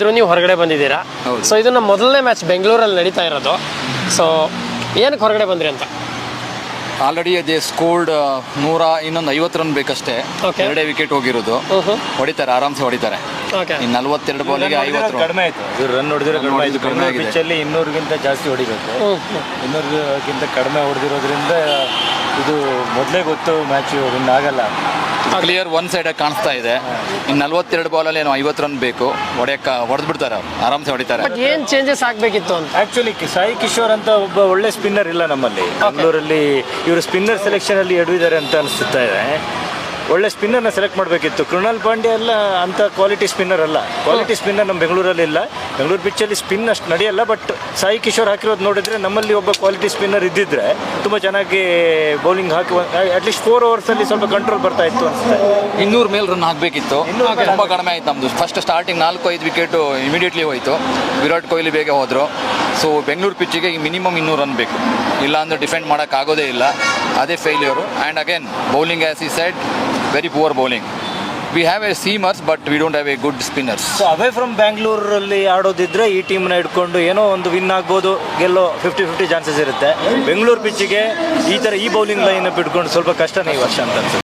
ಇದ್ರು ನೀವು ಹೊರಗಡೆ ಬಂದಿದ್ದೀರಾ? ಹೌದು. ಸೊ ಇದನ್ನ ಮೊದಲನೇ ಮ್ಯಾಚ್ ಬೆಂಗಳೂರಲ್ಲಿ ನಡೀತಾ ಇರೋದು. ಸೊ ಏನಕ್ಕೆ ಹೊರಗಡೆ ಬಂದ್ರಿ ಅಂತ? ಆಲ್ರೆಡಿ ಅದೇ ಸ್ಕೋರ್ಡ್ ನೂರ ಇನ್ನೊಂದು ಐವತ್ತು ರನ್ ಬೇಕಷ್ಟೇ. Okay. ಎರಡೇ ವಿಕೆಟ್ ಹೋಗಿರೋದು. ಹೊಡಿತಾರೆ ಆರಾಮ್ಸೆ ಹೊಡಿತಾರೆ. ಓಕೆ ಇನ್ನು ನಲವತ್ತೆರಡು ಬಾಲಿಗೆ ಐವತ್ತು ರನ್ ಕಡಿಮೆ ಆಯ್ತು. ಇದು ರನ್ ಹೊಡೆದಿರೋ Run ಕಡಿಮೆ ಹೊಡೆದಿದ್ದು ಆಯ್ತು ಕಡಿಮೆ ಆಗಿದೆ. ಪಿಚ್ಚಲ್ಲಿ ಇನ್ನೂರಿಗಿಂತ ಜಾಸ್ತಿ ಹೊಡಿಬೇಕು. ಇನ್ನೂರಿಗಿಂತ ಕಡಿಮೆ ಹೊಡೆದಿರೋದ್ರಿಂದ ಇದು ಮೊದಲೇ ಗೊತ್ತು ಮ್ಯಾಚ್ ವಿನ್ ಆಗಲ್ಲ. ಕ್ಲಿಯರ್ ಒನ್ ಸೈಡ್ ಕಾಣಿಸ್ತಾ ಇದೆ. ಇನ್ನು ನಲವತ್ತೆರಡು ಬಾಲಲ್ಲಿ ಏನೋ ಐವತ್ತು ರನ್ ಬೇಕು. ಹೊಡೆಯಕ್ಕ ಹೊಡೆದು ಬಿಡ್ತಾರೆ ಆರಾಮ್ಸೆ ಹೊಡಿತಾರೆ. ಬಟ್ ಏನ್ ಚೇಂಜಸ್ ಆಗ್ಬೇಕಿತ್ತು ಅಂತ? ಆಕ್ಚುಲಿ ಸಾಯಿ ಕಿಶೋರ್ ಅಂತ ಒಬ್ಬ ಒಳ್ಳೆ ಸ್ಪಿನ್ನರ್ ಇಲ್ಲ ನಮ್ಮಲ್ಲಿ. ಬೆಂಗಳೂರಲ್ಲಿ ಇವರು ಸ್ಪಿನ್ನರ್ ಸೆಲೆಕ್ಷನ್ ಅಲ್ಲಿ ಎಡವಿದ್ದಾರೆ ಅಂತ ಅನಿಸುತ್ತಾ ಇದೆ. ಒಳ್ಳೆ ಸ್ಪಿನ್ನರ್ನ ಸೆಲೆಕ್ಟ್ ಮಾಡಬೇಕಿತ್ತು. ಕೃಣಾಲ್ ಪಾಂಡ್ಯ ಎಲ್ಲ ಅಂತ ಕ್ವಾಲಿಟಿ ಸ್ಪಿನ್ನರ್ ಅಲ್ಲ. ಕ್ವಾಲಿಟಿ ಸ್ಪಿನ್ನರ್ ನಮ್ಮ ಬೆಂಗಳೂರಲ್ಲಿ ಇಲ್ಲ. ಬೆಂಗಳೂರು ಪಿಚ್ಚಲ್ಲಿ ಸ್ಪಿನ್ ಅಷ್ಟು ನಡೆಯಲ್ಲ ಬಟ್ ಸಾಯಿ ಕಿಶೋರ್ ಹಾಕಿರೋದು ನೋಡಿದ್ರೆ ನಮ್ಮಲ್ಲಿ ಒಬ್ಬ ಕ್ವಾಲಿಟಿ ಸ್ಪಿನ್ನರ್ ಇದ್ದಿದ್ರೆ ತುಂಬ ಚೆನ್ನಾಗಿ ಬೌಲಿಂಗ್ ಹಾಕಿ ಅಟ್ಲೀಸ್ಟ್ ಫೋರ್ ಓವರ್ಸಲ್ಲಿ ಸ್ವಲ್ಪ ಕಂಟ್ರೋಲ್ ಬರ್ತಾ ಇತ್ತು ಅನಿಸುತ್ತೆ. ಇನ್ನೂರು ಮೇಲೆ ರನ್ ಆಗಬೇಕಿತ್ತು. ತುಂಬ ಕಡಿಮೆ ಆಯ್ತು ನಮ್ಮದು ಫಸ್ಟ್ ಸ್ಟಾರ್ಟಿಂಗ್ ನಾಲ್ಕು ಐದು ವಿಕೆಟು ಇಮಿಡಿಯೇಟ್ಲಿ ಹೋಯಿತು. ವಿರಾಟ್ ಕೊಹ್ಲಿ ಬೇಗ ಹೋದರು. ಸೊ ಬೆಂಗಳೂರು ಪಿಚ್ಚಿಗೆ ಮಿನಿಮಮ್ ಇನ್ನೂರು ರನ್ ಬೇಕು. ಇಲ್ಲ ಅಂದ್ರೆ ಡಿಫೆಂಡ್ ಮಾಡೋಕ್ಕಾಗೋದೇ ಇಲ್ಲ. ಅದೇ failure and again bowling as ಈ side very poor bowling we have a seamers but we don't have a good spinners so away from ಬ್ಯಾಂಗ್ಳೂರಲ್ಲಿ ಆಡೋದಿದ್ರೆ ಈ ಟೀಮ್ನ ಇಟ್ಕೊಂಡು ಏನೋ ಒಂದು ವಿನ್ ಆಗ್ಬೋದು, ಗೆಲ್ಲೋ ಫಿಫ್ಟಿ ಫಿಫ್ಟಿ ಚಾನ್ಸಸ್ ಇರುತ್ತೆ. ಬೆಂಗಳೂರು ಪಿಚ್ಚಿಗೆ ಈ ಥರ ಈ ಬೌಲಿಂಗ್ ಲೈನ್ ಇಟ್ಕೊಂಡು ಸ್ವಲ್ಪ ಕಷ್ಟನೇ ಈ ವರ್ಷ ಅಂತ